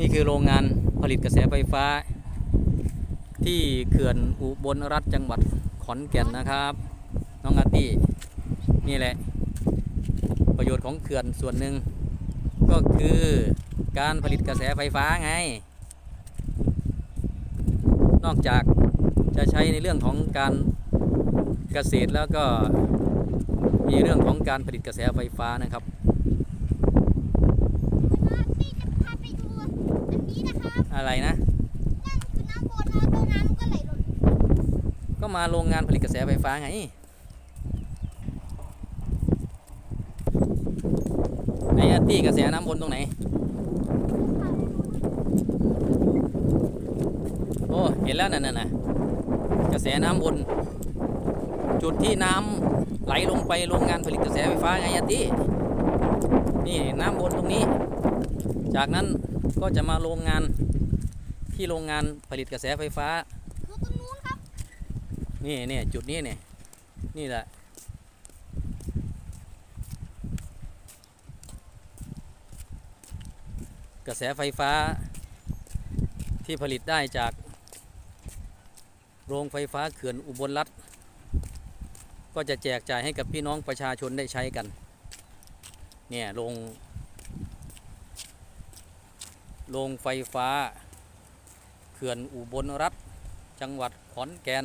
นี่คือโรงงานผลิตกระแสไฟฟ้า ที่เขื่อนอุบลรัฐจังหวัดขอนแก่นนะครับ น้องอาร์ตี้นี่แหละ ประโยชน์ของเขื่อนส่วนหนึ่งก็คือการผลิตกระแสไฟฟ้าไง นอกจากจะใช้ในเรื่องของการเกษตรแล้วก็มีเรื่องของการผลิตกระแสไฟฟ้านะครับ พี่จะพาไปดูอันนี้นะครับ อะไรนะ ก็มาโรงงานผลิตกระแสไฟฟ้าไงไอ้อาร์ตี้กระแสน้ำวนตรงไหน โอ้ เห็นแล้วนั่นน่ะนะกระแสน้ำวนจุดที่น้ำไหลลงไปโรงงานผลิตกระแสไฟฟ้าไงอาตี้นี่น้ำวนตรงนี้ จากนั้นก็จะมาโรงงาน ที่โรงงานผลิตกระแสไฟฟ้าคือตรงนู้นครับนี่เนี่ยจุดนี้เนี่ยนี่แหละกระแสไฟฟ้าที่ผลิตได้จากโรงไฟฟ้าเขื่อนอุบลรัฐก็จะแจกจ่ายให้กับพี่น้องประชาชนได้ใช้กัน เนี่ยโรงโรงไฟฟ้าเขื่อนอุบลรัฐจังหวัดขอนแก่น